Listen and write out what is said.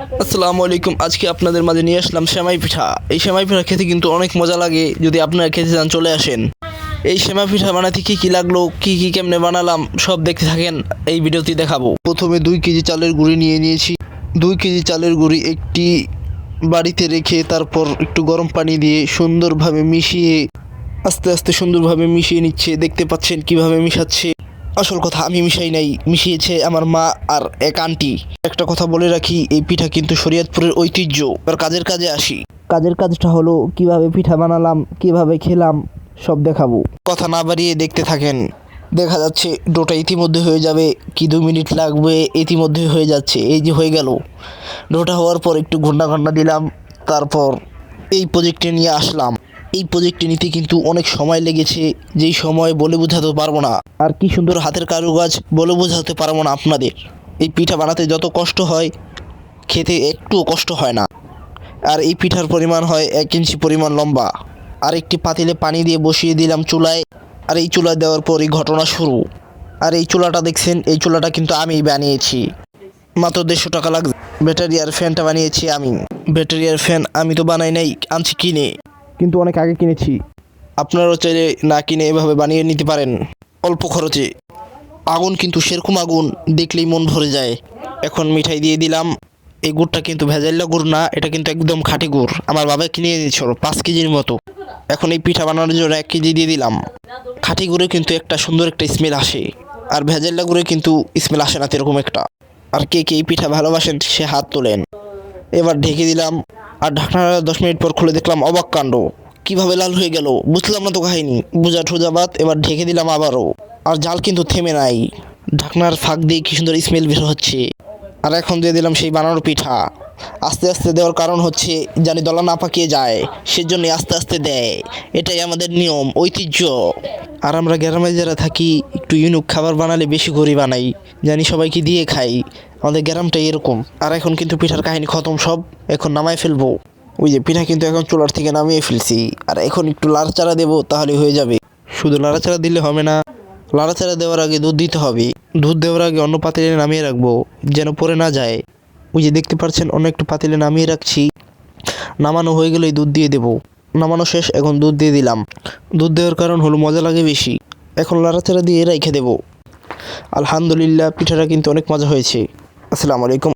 আসসালামু আলাইকুম। আজকে আপনাদের মাঝে নিয়ে আসলাম সেমাই পিঠা। এই সেমাই পিঠা খেতে কিন্তু অনেক মজা লাগে। যদি আপনারা খেতে চান, চলে আসেন। এই সেমাই পিঠা বানাতে কী কী লাগল, কী কী কেমনে বানালাম, সব দেখতে থাকেন। এই ভিডিওতে দেখাবো। প্রথমে দুই কেজি চালের গুঁড়ি নিয়ে নিয়েছি। দুই কেজি চালের গুঁড়ি একটি বাড়িতে রেখে তারপর একটু গরম পানি দিয়ে সুন্দরভাবে মিশিয়ে, আস্তে আস্তে সুন্দরভাবে মিশিয়ে নিচ্ছে। দেখতে পাচ্ছেন কীভাবে মিশাচ্ছে। আসল কথা, আমি মিশাই নাই। মিশিয়েছে আমার মা আর এক আন্টি। একটা কথা বলে রাখি, এই পিঠা কিন্তু শরীয়তপুরের ঐতিহ্য। এবার কাজের কাজে আসি। কাজের কাজটা হলো, কীভাবে পিঠা বানালাম, কীভাবে খেলাম, সব দেখাবো। কথা না বাড়িয়ে দেখতে থাকেন। দেখা যাচ্ছে, ডোটা ইতিমধ্যে হয়ে যাবে। কি দু মিনিট লাগবে, ইতিমধ্যে হয়ে যাচ্ছে। এই যে হয়ে গেল। ডোটা হওয়ার পর একটু ঘণ্টা ঘণ্টা দিলাম, তারপর এই প্রজেক্টে নিয়ে আসলাম। এই প্রজেক্টে নিতে কিন্তু অনেক সময় লেগেছে, যেই সময় বলে বোঝাতে পারব না। আর কি সুন্দর হাতের কারুকাজ বলে বোঝাতে পারব না আপনাদের। এই পিঠা বানাতে যত কষ্ট হয়, খেতে একটুও কষ্ট হয় না। আর এই পিঠার পরিমাণ হয় এক ইঞ্চি পরিমাণ লম্বা। আর একটি পাতিলে পানি দিয়ে বসিয়ে দিলাম চুলায়। আর এই চুলায় দেওয়ার পরই ঘটনা শুরু। আর এই চুলাটা দেখছেন, এই চুলাটা কিন্তু আমিই বানিয়েছি। মাত্র দেড়শো টাকা লাগবে ব্যাটারি আর ফ্যানটা বানিয়েছি আমি। ব্যাটারি আর ফ্যান আমি তো বানাই নাই, আনছি কিনে। কিন্তু অনেক আগে কিনেছি। আপনারাও চাইলে না কিনে এভাবে বানিয়ে নিতে পারেন। অল্প খরচে। আগুন কিন্তু সেরকম আগুন, দেখলেই মন ভরে যায়। এখন মিঠাই দিয়ে দিলাম। এই গুড়টা কিন্তু ভেজাল্লা গুড় না, এটা কিন্তু একদম খাঁটি গুড়। আমার বাবা কিনে এনেছিল, পাঁচ কেজির মতো। এখন এই পিঠা বানানোর জন্য এক কেজি দিয়ে দিলাম। খাঁটি গুড়ে কিন্তু একটা সুন্দর একটা স্মেল আসে। আর ভেজাল্লা গুড়ে কিন্তু স্মেল আসে না এরকম একটা। আর কে কে এই পিঠা ভালোবাসেন সে হাত তোলেন। এবার ঢেকে দিলাম। আর ঢাকনাটা দশ মিনিট পর খুলে দেখলাম অবাক কাণ্ড। কীভাবে লাল হয়ে গেল? বুঝলাম না তো কাহিনি। বুঝা ঠুজা বাদ, এবার ঢেকে দিলাম আবারও। আর জাল কিন্তু থেমে নাই। ঢাকনার ফাঁক দিয়ে কি সুন্দর স্মেল বের হচ্ছে। আর এখন দিয়ে দিলাম সেই বানানোর পিঠা। আস্তে আস্তে দেওয়ার কারণ হচ্ছে জানি দলা না পাকিয়ে যায়, সেজন্য আস্তে আস্তে দেয়। এটাই আমাদের নিয়ম, ঐতিহ্য। আর আমরা গ্রামে যারা থাকি, একটু ইউনিক খাবার বানালে বেশি করে বানাই। জানি সবাইকে দিয়ে খাই, আমাদের গ্রামটা এরকম। আর এখন কিন্তু পিঠার কাহিনী খতম সব, এখন নামায় ফেলব। ওই যে পিঠা কিন্তু এখন চুলার থেকে নামিয়ে ফেলছি। আর এখন একটু লাড়চাড়া দেবো, তাহলে হয়ে যাবে। শুধু লাড়াচাড়া দিলে হবে না, লাড়াচাড়া দেওয়ার আগে দুধ দিতে হবে। দুধ দেওয়ার আগে অন্য পাতিলে নামিয়ে রাখব, যেন পরে না যায়। ওই যে দেখতে পাচ্ছেন অন্য একটু পাতিলে নামিয়ে রাখছি। নামানো হয়ে গেলেই দুধ দিয়ে দেবো। নামানো শেষ, এখন দুধ দিয়ে দিলাম। দুধ দেওয়ার কারণ হলো মজা লাগে বেশি। এখন লাড়াচাড়া দিয়ে রেখে দেবো। আলহামদুলিল্লাহ, পিঠাটা কিন্তু অনেক মজা হয়েছে। আসসালামু আলাইকুম।